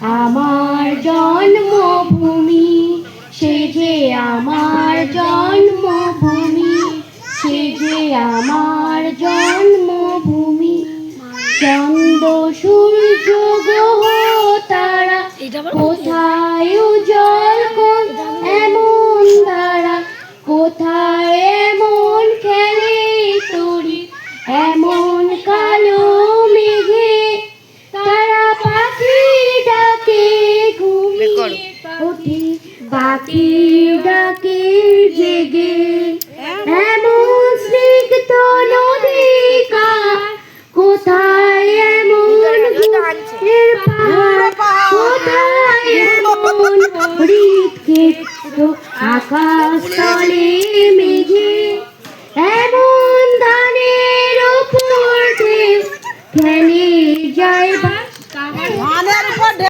আমার জন্মভূমি সে যে আমার জন্মভূমি সে যে আমার জন্মভূমি। চন্দ্র সূর্য গ্রহ তারা বাকি ডাকে জেগে, এমন স্নিগ্ধ নদীকা কোথায় এমন কোথায় এমন হরিৎক্ষেত্র আকাশ তলে মেঘে, এমন ধানের ওপর খেলে যায় বাস